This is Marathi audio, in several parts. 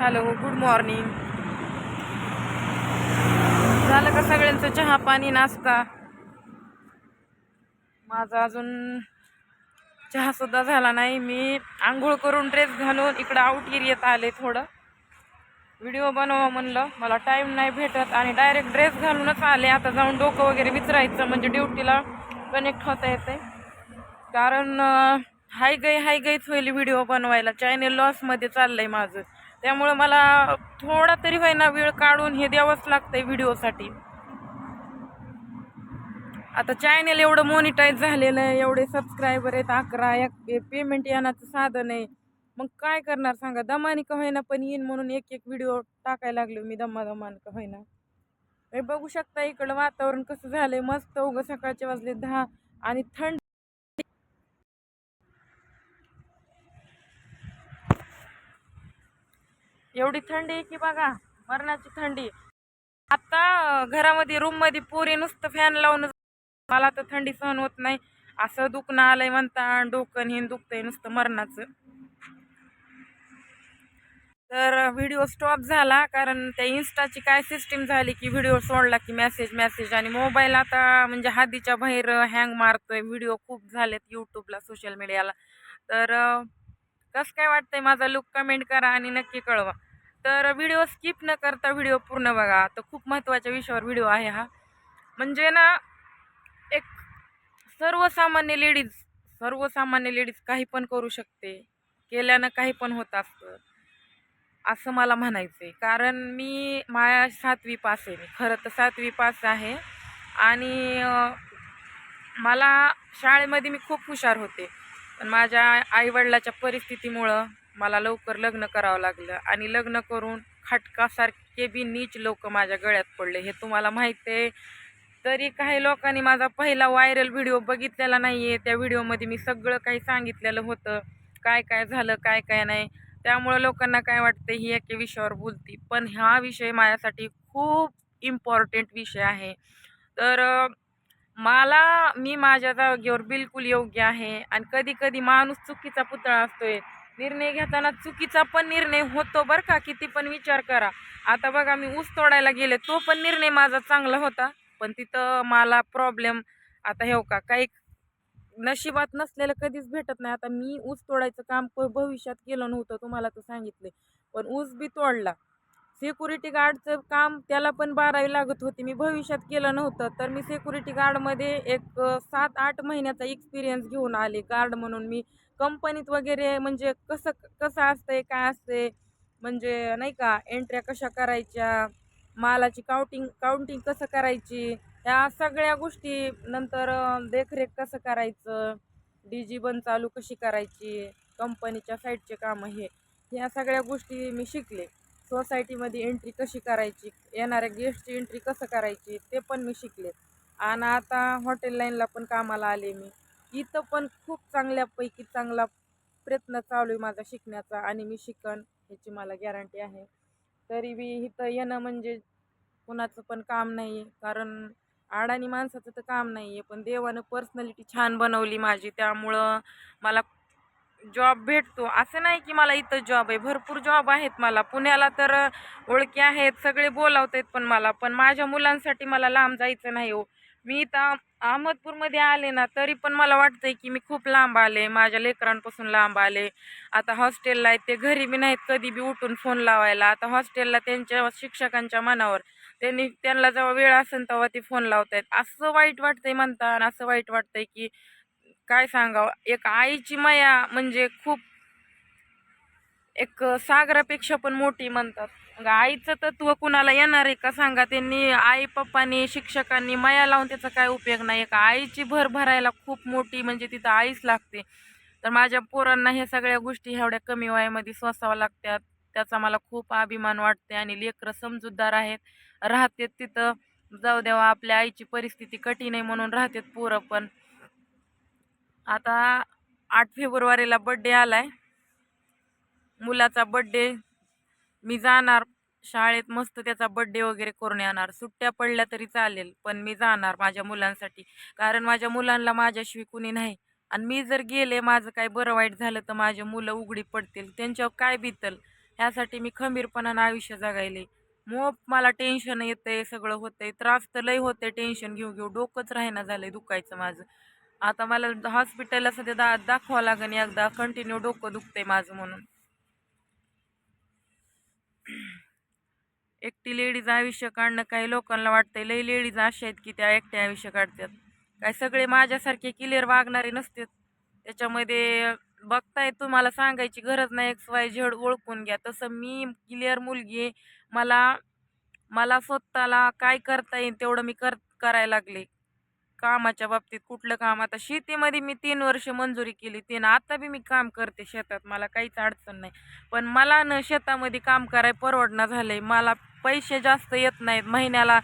Hello good morning. झालं का सगळ्यांचं चहा पाणी नाश्ता? माझा अजून चहा सुद्धा झाला नाही. मी आंघोळ करून ड्रेस घालून इकडं आउट एरियात आले थोडं. व्हिडिओ बनवा म्हणलं. मला टाईम नाही भेटत आणि डायरेक्ट ड्रेस घालूनच आले. आता जाऊन डोकं वगैरे विचारायचं म्हणजे ड्युटीला कनेक्ट होता येते कारण हाय गई हाय गईच होईल व्हिडिओ बनवायला. चॅनेल लॉसमध्ये चाललं आहे माझं. त्यामुळं मला थोडा तरी होईना वेळ काढून हे द्यावंच लागतंय व्हिडिओसाठी. आता चॅनेल एवढं मॉनिटाईज झालेलं आहे एवढे सबस्क्रायबर आहेत अकरा एक पेमेंट येण्याचं साधन आहे. मग काय करणार सांगा? दमानी का होईना पण येईन म्हणून एक एक व्हिडिओ टाकायला लागलो मी दमा दमान का होईना. हे बघू शकता इकडं वातावरण कसं झालंय. मस्त उगं सकाळचे वाजले दहा आणि थंड एवढी थंडी आहे की बघा मरणाची थंडी आता घरामध्ये रूममध्ये पोरी नुसतं फॅन लावून मला तर थंडी सहन होत नाही. असं दुखणं आलंय म्हणता डोकं हे दुखतंय नुसतं मरणाचं. तर व्हिडिओ स्टॉप झाला कारण त्या इन्स्टाची काय सिस्टीम झाली की व्हिडिओ सोडला की मेसेज मेसेज आणि मोबाईल आता म्हणजे हादीच्या बाहेर हँग मारतोय. व्हिडिओ खूप झालेत यूट्यूबला सोशल मीडियाला तर कसं काय वाटतंय माझा लुक कमेंट करा आणि नक्की कळवा. तर व्हिडिओ स्किप न करता व्हिडिओ पूर्ण बघा. तर खूप महत्त्वाच्या विषयावर व्हिडिओ आहे हा. म्हणजे ना एक सर्वसामान्य लेडीज सर्वसामान्य लेडीज काही पण करू शकते. केल्यानं काही पण होत असतं. असं मला म्हणायचं आहे कारण मी माया सातवी पास आहे मी. खरं तर सातवी पास आहे. आणि मला शाळेमध्ये मी खूप हुशार होते. पण माझ्या आईवडिलाच्या परिस्थितीमुळं मला लवकर लग्न करावं लागलं आणि लग्न करून खाटकासारखे बी नीच लोक माझ्या गळ्यात पडले. हे तुम्हाला माहीत आहे. तरी काही लोकांनी माझा पहिला व्हायरल व्हिडिओ बघितलेला नाही आहे त्या व्हिडिओमध्ये मी सगळं काही सांगितलेलं होतं. काय काय झालं काय काय नाही. त्यामुळं लोकांना काय वाटतं ही एके विषयावर बोलती. पण हा विषय माझ्यासाठी खूप इम्पॉर्टंट विषय आहे. तर मला मी माझ्या जागेवर बिलकुल योग्य आहे आणि कधी कधी माणूस चुकीचा पुतळा असतोय. निर्णय घेताना चुकीचा पण निर्णय होतो बरं का किती पण विचार करा. आता बघा मी ऊस तोडायला गेले तो पण निर्णय माझा चांगला होता. पण तिथं मला प्रॉब्लेम आता हे हो का काही नशिबात नसलेलं कधीच भेटत नाही. आता मी ऊस तोडायचं काम भविष्यात केलं नव्हतं तुम्हाला तर सांगितले पण ऊस बी तोडला. सिक्युरिटी गार्डचं काम त्याला पण बारावी लागत होती. मी भविष्यात केलं नव्हतं. तर मी सिक्युरिटी गार्डमध्ये एक सात आठ महिन्याचा एक्सपिरियन्स घेऊन आले. गार्ड म्हणून मी कंपनीत वगैरे म्हणजे कसं कसं असतंय काय असतंय म्हणजे नाही का एंट्र्या कशा करायच्या मालाची काउंटिंग काउंटिंग कसं करायची ह्या सगळ्या गोष्टी नंतर देखरेख कसं करायचं डी जी बंद चालू कशी करायची कंपनीच्या साईडचे कामं हे ह्या सगळ्या गोष्टी मी शिकले. सोसायटीमध्ये एंट्री कशी करायची? येणाऱ्या गेस्टची एंट्री कसं करायची? ते पण मी शिकले. आणि आता हॉटेल लाईनला पण कामाला आले मी. इथं पण खूप चांगल्यापैकी चांगला प्रयत्न चालू आहे माझा शिकण्याचा आणि मी शिकन ह्याची मला गॅरंटी आहे. तरी बी इथं येणं म्हणजे कुणाचं पण काम नाही आहे कारण अडाणी माणसाचं तर काम नाही आहे पण देवानं पर्सनॅलिटी छान बनवली माझी. त्यामुळं मला जॉब भेटतो. असं नाही की मला इथं जॉब आहे. भरपूर जॉब आहेत मला. पुण्याला तर ओळखी आहेत. सगळे बोलावत आहेत पण मला. पण माझ्या मुलांसाठी मला लांब जायचं नाही हो. मी इथं अहमदपूरमध्ये आले ना तरी पण मला वाटतंय की मी खूप लांब आले. माझ्या लेकरांपासून लांब आले. आता हॉस्टेलला आहेत ते. घरी बी नाहीत कधी बी उठून फोन लावायला. आता हॉस्टेलला त्यांच्या शिक्षकांच्या मनावर. त्यांनी त्यांना जेव्हा वेळ असेल तेव्हा ते फोन लावत आहेत असं वाईट वाटतंय म्हणता आणि असं वाईट वाटतंय की काय सांगावं? एक आईची माया म्हणजे खूप एक सागरापेक्षा पण मोठी म्हणतात. मग आईचं तत्व कुणाला येणार आहे का सांगा? त्यांनी आई पप्पानी शिक्षकांनी माया लावून त्याचा काय उपयोग नाही. का आईची भर भरायला खूप मोठी म्हणजे तिथं आईच लागते. तर माझ्या पोरांना ह्या सगळ्या गोष्टी एवढ्या कमी वयामध्ये स्वसाव्या लागतात. त्याचा मला खूप अभिमान वाटते आणि लेकरं समजूतदार आहेत. राहतात तिथं. जाऊ देवा आपल्या आईची परिस्थिती कठीण आहे म्हणून राहतात पोरं पण. आता आठ फेब्रुवारीला बड्डे आला आहे मुलाचा बड्डे मी जाणार. शाळेत मस्त त्याचा बड्डे वगैरे करून येणार. सुट्ट्या पडल्या तरी चालेल पण मी जाणार माझ्या मुलांसाठी. कारण माझ्या मुलांना माझ्याशिवाय कुणी नाही. आणि मी जर गेले माझं काय बरं वाईट झालं तर माझे मुलं उघडी पडतील. त्यांच्यावर काय बितल? ह्यासाठी मी खंबीरपणानं आयुष्य जगायले. मोप मला टेन्शन येतंय सगळं होतंय. त्रास तर लय होते टेन्शन घेऊ घेऊ डोकंच राहीना झालंय दुखायचं माझं. आता मला हॉस्पिटलला सध्या दा दाखवावं लागेल एकदा कंटिन्यू डोकं दुखतंय माझं म्हणून. एकटी लेडीज आयुष्य काढणं काही लोकांना वाटतंय लई लेडीज अशा आहेत की त्या एकट्या आयुष्य काढतात. काय सगळे माझ्यासारखे क्लिअर वागणारे नसतात. त्याच्यामध्ये बघताय तुम्हाला सांगायची गरज नाही एक्स वाय झेड ओळखून घ्या. तसं मी क्लिअर मुलगी आहे. मला मला स्वतःला काय करता येईल तेवढं मी कर करायला लागले. कामाच्या बाबतीत कुठलं काम? आता शेतीमध्ये मी तीन वर्ष मंजुरी केली तीन. आता बी मी काम करते शेतात. मला काहीच अडचण नाही. पण मला न शेतामध्ये काम कराय परवडणं झालं आहे मला पैसे जास्त येत नाहीत. महिन्याला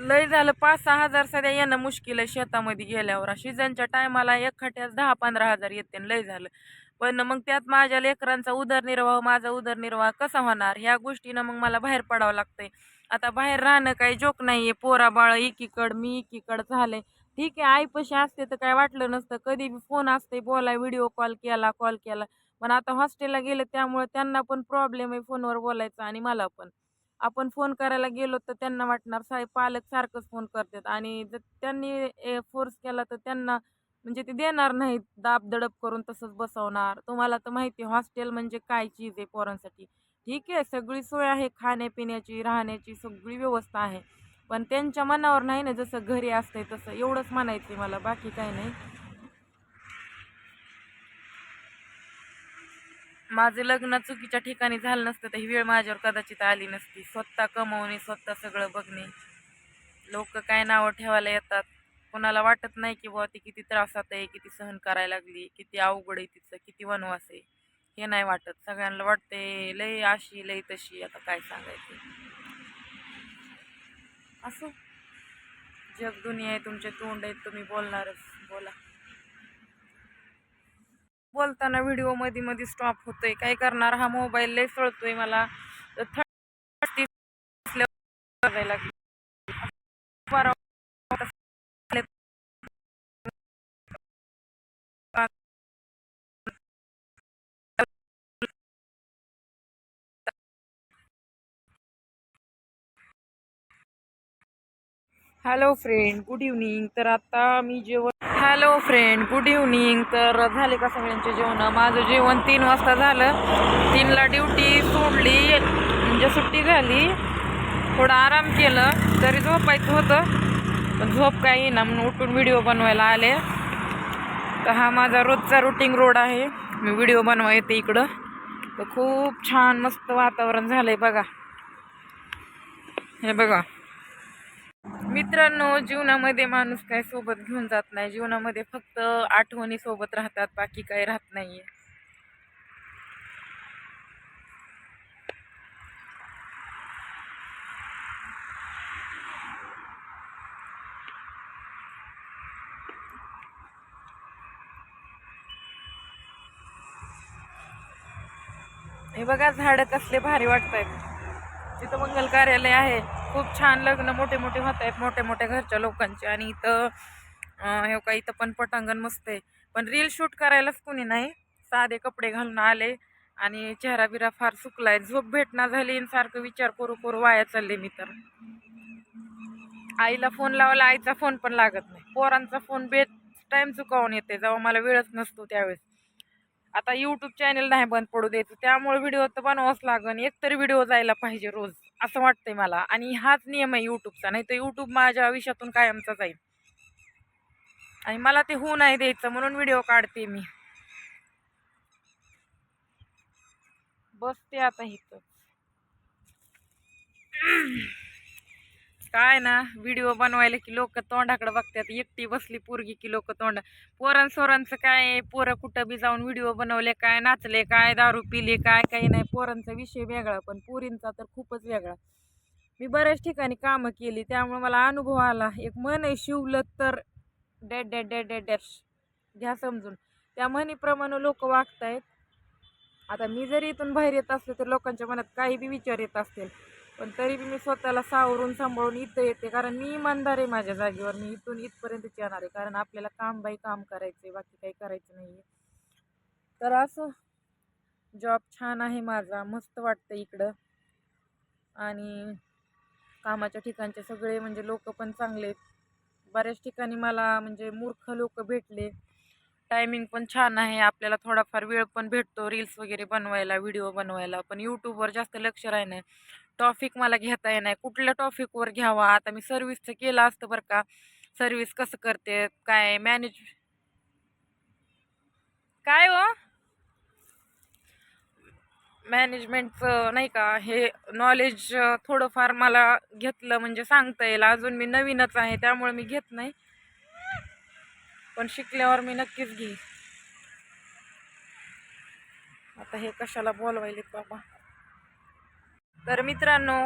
लय झालं पाच सहा हजार सध्या येणं मुश्किल आहे शेतामध्ये गेल्यावर. सीझनच्या टायमाला एक दहा पंधरा हजार येते लय झालं. पण मग त्यात माझ्या लेकरांचा उदरनिर्वाह माझा उदरनिर्वाह कसा होणार? ह्या गोष्टीनं मग मला बाहेर पडावं लागतंय. आता बाहेर राहणं काही जोक नाहीये. पोरा बाळ एकीकड मी एकीकड झालंय. ठीक आहे आईपाशी असते तर काय वाटलं नसतं. कधी बी फोन असते बोलाय व्हिडिओ कॉल केला कॉल केला. पण आता हॉस्टेलला गेले त्यामुळे त्यांना पण प्रॉब्लेम आहे फोनवर बोलायचा आणि मला पण. आपण फोन करायला गेलो तर त्यांना वाटणार साहेब पालक सारखंच फोन करतात. आणि जर त्यांनी फोर्स केला तर त्यांना म्हणजे ते देणार नाहीत. दाब दडप करून तसंच बसवणार. तुम्हाला तर माहिती हॉस्टेल म्हणजे काय चीज आहे पोरांसाठी. ठीक आहे सगळी सोय आहे खाण्यापिण्याची राहण्याची सगळी व्यवस्था आहे. पण त्यांच्या मनावर नाही ना जसं घरी असतंय तसं. एवढंच म्हणायचं आहे मला बाकी काही नाही. माझं लग्न चुकीच्या ठिकाणी झालं नसतं तर ही वेळ माझ्यावर कदाचित आली नसती. स्वतः कमवणे स्वतः सगळं बघणे. लोक काय नावं ठेवायला येतात? कोणाला वाटत नाही की बुवा ती किती त्रासात आहे किती सहन करायला लागली किती अवघड आहे तिचं किती वनवास आहे. हे नाही वाटत सगळ्यांना वाटते लय अशी लई तशी आता काय सांगायचं असो जग दुनिया आहे तुमचे तोंड आहेत तुम्ही बोलणारच बोला बोलताना व्हिडिओमध्ये मध्ये स्टॉप होतोय काय करणार हा मोबाईल लय सळतोय मला तर हॅलो फ्रेंड गुड इव्हनिंग तर आता मी जेवण हॅलो फ्रेंड गुड इव्हनिंग तर झाले का सगळ्यांचे जेवण? माझं जेवण तीन वाजता झालं. तीनला ड्युटी सोडली. म्हणजे सुट्टी झाली. थोडं आराम केलं. तरी झोपायचं होतं. पण झोप काही येईना म्हणून उठून व्हिडिओ बनवायला आले. तर हा माझा रोजचा रुटीन रोड आहे. मी व्हिडिओ बनवा येते इकडं. तर खूप छान मस्त वातावरण झालं आहे बघा. हे बघा. मित्रांनो जीवनामध्ये माणूस काय सोबत घेऊन जात नाही. जीवनामध्ये फक्त आठवणी सोबत राहतात बाकी काही राहत नाहीये. हे बघा झाड कसले भारी वाटत आहेत तिथं मंगल कार्यालय आहे. खूप छान लग्न मोठे मोठे होत आहेत मोठ्या मोठ्या घरच्या लोकांचे. आणि इथं हे का इथं पण पटांगण मस्त आहे. पण रील शूट करायलाच कोणी नाही. साधे कपडे घालून आले आणि चेहरा बिरा फार सुकलाय. झोप भेटना झाली सारखं विचार करू करू वाया चालले मी तर. आईला फोन लावला आईचा फोन पण लागत नाही. पोरांचा फोन बेट टाइम चुकावून येते. जेव्हा मला वेळच नसतो त्यावेळेस. आता यूट्यूब चॅनल नाही बंद पडू द्यायचं त्यामुळे व्हिडिओ तर बनवाच लागन. एकतरी व्हिडिओ जायला पाहिजे रोज. असं वाटतंय मला. आणि हाच नियम आहे यूट्यूबचा नाही तर यूट्यूब माझ्या आयुष्यातून कायमचा जाईल. आणि मला ते होऊ नाही द्यायचं म्हणून व्हिडिओ काढते मी. बसते आता इथं काय ना व्हिडिओ बनवायला की लोक तोंडाकडे बघतात. एकटी बसली पोरगी की लोक तोंड. पोरां सोरांचं काय पोरं कुठं बी जाऊन व्हिडिओ बनवले काय नाचले काय दारू पिले काय काही नाही. पोरांचा विषय वेगळा पण पोरींचा तर खूपच वेगळा. मी बऱ्याच ठिकाणी कामं केली त्यामुळे मला अनुभव आला. एक मन आहे शिवलं तर dad dad dad dad dash. घ्या समजून. त्या म्हणीप्रमाणे लोक वागतायत. आता मी जरी इथून बाहेर येत असले तर लोकांच्या मनात काही बी विचार येत असतील. पण तरी बी मी स्वतःला सावरून सांभाळून इथं येते कारण मी इमानदार आहे माझ्या जागेवर. मी इथून इथपर्यंतच येणार आहे कारण आपल्याला काम बाई काम करायचं आहे बाकी काही करायचं नाही तर असं जॉब छान आहे माझा मस्त वाटतं इकडं. आणि कामाच्या ठिकाणचे सगळे म्हणजे लोक पण चांगले बऱ्याच ठिकाणी मला म्हणजे मूर्ख लोक भेटले. टायमिंग पण छान आहे आपल्याला थोडाफार वेळ पण भेटतो रील्स वगैरे बनवायला व्हिडिओ बनवायला. पण यूट्यूबवर जास्त लक्ष राहणं टॉफिक मला घेता येणार कुठल्या टॉफिकवर घ्यावा? आता मी सर्व्हिसचं केलं असतं बरं का. सर्व्हिस कसं करते? काय मॅनेज काय हो? मॅनेजमेंटचं नाही का हे नॉलेज थोडंफार मला घेतलं म्हणजे सांगता येईल. अजून मी नवीनच आहे त्यामुळे मी घेत नाही. पण शिकल्यावर मी नक्कीच घेईन. आता हे कशाला बोलवायले बाबा? तर मित्रांनो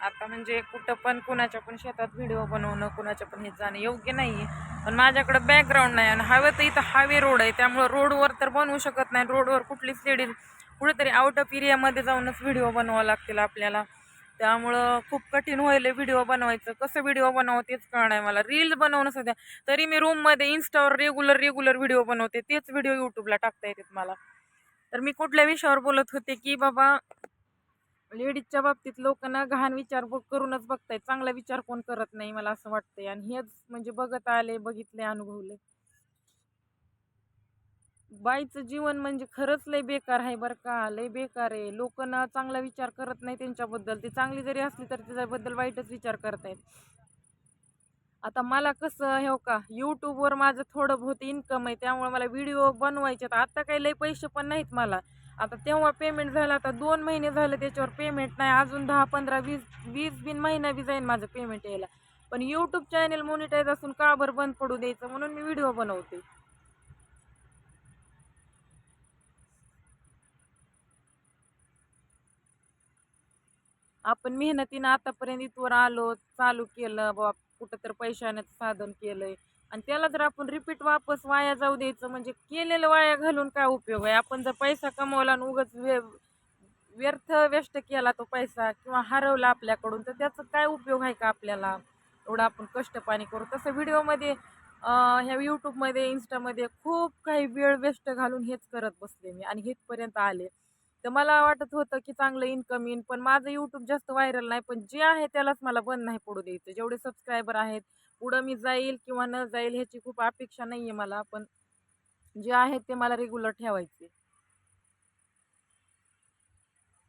आता म्हणजे कुठं पण कुणाच्या पण शेतात व्हिडिओ बनवणं कुणाच्या पण हे जाणं योग्य नाही आहे पण माझ्याकडं बॅकग्राऊंड नाही आणि हवे तर इथं हायवे रोड आहे. त्यामुळं रोडवर तर बनवू शकत नाही. रोडवर कुठलीच लेडीज कुठेतरी आउट ऑफ एरियामध्ये जाऊनच व्हिडिओ बनवावं लागतील आपल्याला. त्यामुळं खूप कठीण होईल व्हिडिओ बनवायचं. कसं व्हिडिओ बनवावं तेच कळणार आहे मला. रील्स बनवणं सध्या तरी मी रूममध्ये इन्स्टावर रेग्युलर रेग्युलर व्हिडिओ बनवते. तेच व्हिडिओ यूट्यूबला टाकता येतात मला. तर मी कुठल्या विषयावर बोलत होते की बाबा लेडीजच्या बाबतीत लोकांना घाण विचार बघ करूनच बघताय चांगला विचार कोण करत नाही मला असं वाटतंय. आणि हेच म्हणजे बघत आले बघितले अनुभवले. बाईचं जीवन म्हणजे खरंच लय बेकार आहे बरं का. लय बेकार आहे. लोकांना चांगला विचार करत नाही त्यांच्याबद्दल. ती चांगली जरी असली तर त्याच्याबद्दल वाईटच विचार करतायत. आता मला कसं हे हो का यूट्यूबवर माझं थोडं बहुत इन्कम आहे. त्यामुळे मला व्हिडिओ बनवायचे आता काही लय पैसे पण नाहीत मला. आता तेव्हा पेमेंट झालं आता दोन महिने झाले त्याच्यावर पेमेंट नाही अजून दहा पंधरा वीस वीस बिन महिना बी जाईन माझं पेमेंट यायला. पण यूट्यूब चॅनल मोनिटाईज असून का बरं बंद पडू द्यायचं म्हणून मी व्हिडिओ बनवते. आपण मेहनतीनं आतापर्यंत इथवर आलो चालू केलं बाबा कुठं तर पैशानं साधन केलंय. आणि त्याला जर आपण रिपीट वापस वाया जाऊ द्यायचं म्हणजे केलेलं वाया घालून काय उपयोग आहे? आपण जर पैसा कमवला आणि उगाच वे व्यर्थ व्यस्त केला तो पैसा किंवा हरवला आपल्याकडून तर त्याचा काय उपयोग आहे का आपल्याला? एवढं आपण कष्ट पाणी करू. तसं व्हिडिओमध्ये ह्या यूट्यूबमध्ये इन्स्टामध्ये खूप काही वेळ वेस्ट घालून हेच करत बसले मी आणि हेचपर्यंत आले. तर मला वाटत होतं की चांगलं इन्कम येईन पण माझं यूट्यूब जास्त व्हायरल नाही पण जे आहे त्यालाच मला बंद नाही पडू द्यायचं. जेवढे सबस्क्रायबर आहेत पुढं मी जाईल किंवा न जाईल ह्याची खूप अपेक्षा नाही आहे मला पण जे आहेत ते मला रेग्युलर ठेवायचे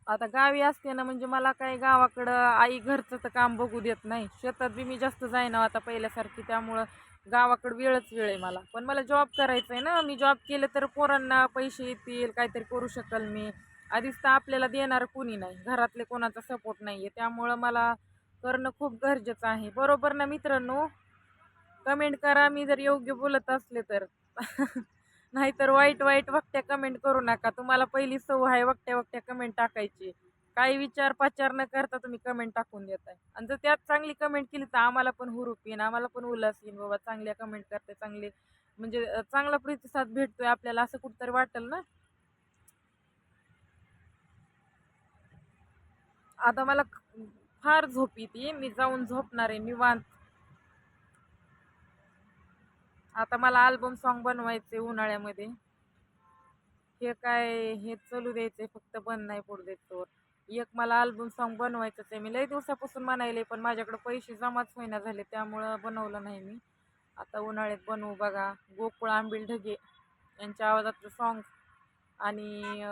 आता गावी असते ना म्हणजे मला काय गावाकडं आई घरचं तर काम बघू देत नाही. शेतात बी मी जास्त जाईना आता पहिल्यासारखी त्यामुळं गावाकडं वेळच वेळ आहे मला. पण मला जॉब करायचा आहे ना मी जॉब केलं तर पोरांना पैसे येतील काहीतरी करू शकेल मी. आधीच तर आपल्याला देणार कोणी नाही घरातले कोणाचा सपोर्ट नाही आहे त्यामुळं मला करणं खूप गरजेचं आहे. बरोबर ना मित्रांनो? कमेंट करा मी जर योग्य बोलत असले तर. नाहीतर वाईट वाईट वक्त्या कमेंट करू नका. तुम्हाला पहिली सव आहे वक्त्या वक्त्या कमेंट टाकायची. काही विचार पाचार न करता तुम्ही कमेंट टाकून देताय. आणि जर त्यात चांगली कमेंट केली तर आम्हाला पण हुरूप येईन आम्हाला पण उल्हास येईन. बाबा चांगल्या कमेंट करते चांगले म्हणजे चांगला प्रतिसाद भेटतोय आपल्याला असं कुठंतरी वाटेल ना? आता मला फार झोप येते. मी जाऊन झोपणार आहे निवांत. आता मला अल्बम सॉन्ग बनवायचे उन्हाळ्यामध्ये. हे काय हे चालू द्यायचंय फक्त बंद नाही पडू द्यायचं एक मला अल्बम सॉन्ग बनवायचंच आहे. मी लई दिवसापासून म्हणायले पण माझ्याकडे पैसे जमाच होईना झाले त्यामुळं बनवलं नाही मी. आता उन्हाळ्यात बनवू बघा. गोकुळ आंबील ढगे यांच्या आवाजातलं सॉन्ग आणि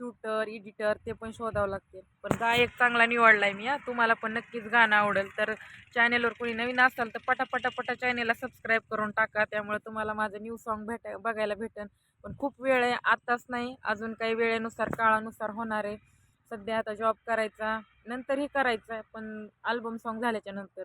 शूटर एडिटर ते पण शोधावं लागते. पण गायक चांगला निवडला आहे मी हा. तुम्हाला पण नक्कीच गाणं आवडेल. तर चॅनेलवर कोणी नवीन असाल तर पटापटापटा चॅनेलला सबस्क्राईब करून टाका. त्यामुळे तुम्हाला माझं न्यू सॉन्ग भेट बघायला भेटेल पण खूप वेळ आहे आत्ताच नाही अजून काही वेळेनुसार काळानुसार होणार आहे. सध्या आता जॉब करायचा नंतरही करायचा आहे पण अल्बम सॉन्ग झाल्याच्यानंतर.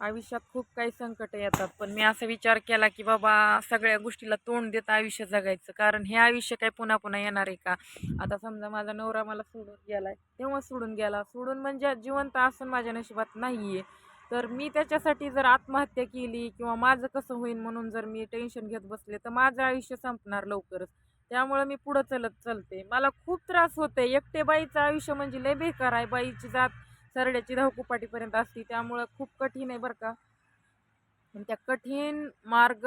आयुष्यात खूप काही संकट येतात. पण मी असा विचार केला की बाबा सगळ्या गोष्टीला तोंड देत आयुष्य जगायचं. कारण हे आयुष्य काय पुन्हा पुन्हा येणार आहे का? आता समजा माझा नवरा मला सोडून गेलाय. तेव्हा सोडून गेला. सोडून म्हणजे जिवंत असून माझ्या नशिबात नाही आहे तर मी त्याच्यासाठी जर आत्महत्या केली किंवा माझं कसं होईल म्हणून जर मी टेन्शन घेत बसले तर माझं आयुष्य संपणार लवकरच. त्यामुळं मी पुढं चलत चलते. मला खूप त्रास होते एकटे बाईचं आयुष्य म्हणजे लय बेकार आहे. बाईची जात सरड्याची धावकुपाटीपर्यंत असते त्यामुळं खूप कठीण आहे बरं का. आणि त्या कठीण मार्ग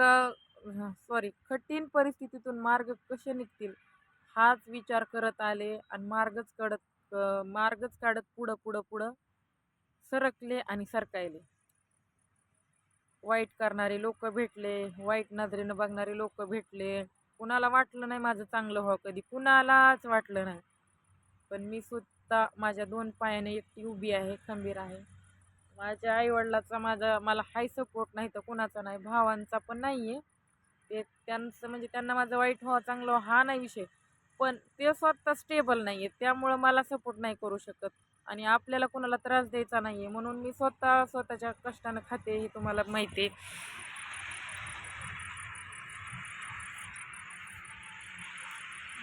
सॉरी कठीण परिस्थितीतून मार्ग कसे निघतील हाच विचार करत आले आणि मार्गच कडत मार्गच काढत पुढं पुढं पुढं सरकले आणि सरकायले. वाईट करणारे लोक भेटले वाईट नजरेनं बघणारे लोक भेटले. कुणाला वाटलं नाही माझं चांगलं व्हावं कधी कुणालाच वाटलं नाही. पण मी सुद्धा माझ्या दोन पायाने एकटी उभी आहे खंबीर आहे. माझ्या आईवडिलाचा माझा मला हाय सपोर्ट नाही तर कुणाचा नाही भावांचा पण नाही आहे ते त्यांचं म्हणजे त्यांना माझं वाईट व्हावं चांगलं हा नाही विषय. पण ते स्वतः स्टेबल नाही आहे त्यामुळं मला सपोर्ट नाही करू शकत. आणि आपल्याला कोणाला त्रास द्यायचा नाही आहे म्हणून मी स्वतः स्वतःच्या कष्टानं खाते हे तुम्हाला माहिती आहे.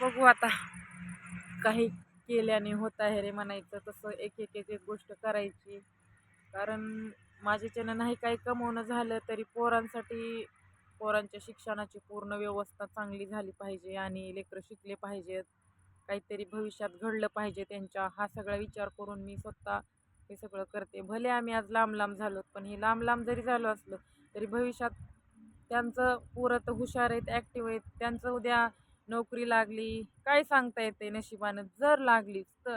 बघू आता काही केल्याने होत आहे रे म्हणायचं. तसं एक एक एक एक गोष्ट करायची. कारण माझ्याच्यानं नाही काही कमवणं झालं तरी पोरांसाठी पोरांच्या शिक्षणाची पूर्ण व्यवस्था चांगली झाली पाहिजे आणि लेकरं शिकले पाहिजेत. काहीतरी भविष्यात घडलं पाहिजे त्यांच्या. हा सगळा विचार करून मी स्वतः हे सगळं करते. भले आम्ही आज लांब लांब झालो पण हे लांब लांब जरी झालो असलं तरी भविष्यात त्यांचं पोरं तर हुशार आहेत ॲक्टिव्ह आहेत. त्यांचं उद्या नोकरी लागली काय सांगता येते नशिबानं? जर लागलीच तर.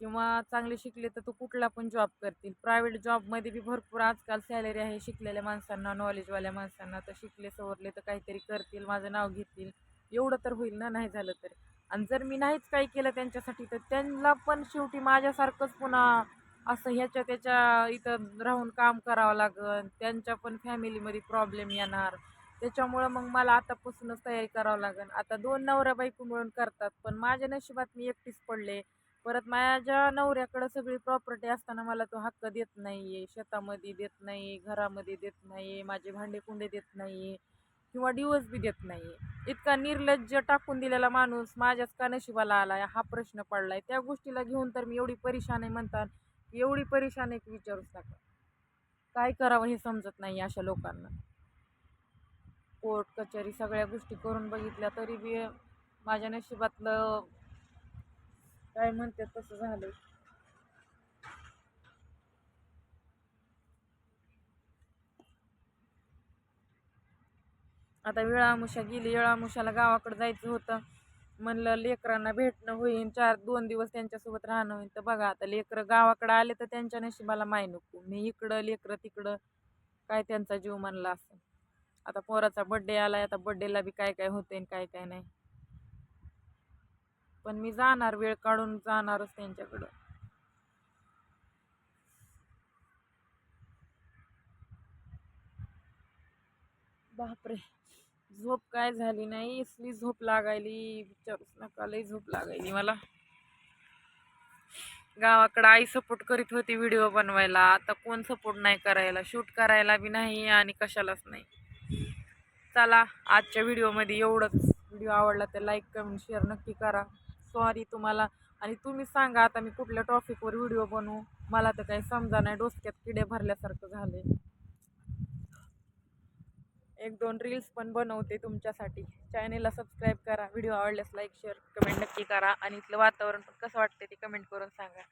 किंवा चांगले शिकले तर तू कुठला पण जॉब करतील. प्रायव्हेट जॉबमध्ये बी भरपूर आजकाल सॅलरी आहे शिकलेल्या माणसांना नॉलेजवाल्या माणसांना. तर शिकले सवरले तर काहीतरी करतील माझं नाव घेतील. एवढं तर होईल ना नाही झालं तर. आणि जर मी नाहीच काही केलं त्यांच्यासाठी तर त्यांना पण शेवटी माझ्यासारखंच पुन्हा असं ह्याच्या त्याच्या इथं राहून काम करावं लागन. त्यांच्या पण फॅमिलीमध्ये प्रॉब्लेम येणार. त्याच्यामुळं मग मला आतापासूनच तयारी करावं लागेल. आता दोन नवऱ्या बायको मिळून करतात पण माझ्या नशिबात मी एकटीच पडले. परत माझ्या नवऱ्याकडं सगळी प्रॉपर्टी असताना मला तो हक्क देत नाही आहे शेतामध्ये देत नाही घरामध्ये देत नाही माझे भांडे कुंडे देत नाही किंवा डिवोर्स बी देत नाही इतका निर्लज्ज टाकून दिलेला माणूस माझ्याच का नशिबाला आला हा प्रश्न पडला आहे त्या गोष्टीला घेऊन तर मी एवढी परेशान आहे म्हणतात. एवढी परेशान आहे की विचारूच नका. काय करावं हे समजत नाही अशा लोकांना. कोर्ट कचेरी सगळ्या गोष्टी करून बघितल्या तरी बी माझ्या नशिबातलं काय म्हणते तसं झालं आता वेळामुशा गेली वेळामुशाला गावाकडे जायचं होतं. म्हणलं लेकरांना भेटणं होईन चार दोन दिवस त्यांच्यासोबत राहणं होईन. तर बघा आता लेकरं गावाकडं आले तर त्यांच्या नशिबाला माय नको. मी इकडं लेकरं तिकडं काय त्यांचा जीव मानला असं. आता पोराचा बड्डे आलाय आता बड्डेला बी काय काय होते आणि काय काय नाही. पण मी जाणार वेळ काढून जाणारच त्यांच्याकडं. बापरे झोप काय झाली नाही इसली झोप लागायली विचारूच नका लई झोप लागायली मला. गावाकडं आई सपोर्ट करीत होती व्हिडिओ बनवायला आता कोण सपोर्ट नाही करायला शूट करायला बी नाही आणि कशालाच नाही. चला आजच्या व्हिडिओमध्ये एवढंच. व्हिडिओ आवडला तर लाईक कमेंट शेअर नक्की करा. सॉरी तुम्हाला. आणि तुम्ही सांगा आता मी कुठल्या टॉपिकवर व्हिडिओ बनवू? मला तर काही समजा नाही डोसक्यात किडे भरल्यासारखं झाले एक दोन रील्स पण बनवते तुमच्यासाठी. चॅनेलला सबस्क्राईब करा. व्हिडिओ आवडल्यास लाईक शेअर कमेंट नक्की करा. आणि इथलं वातावरण पण कसं वाटतं ते कमेंट करून सांगा.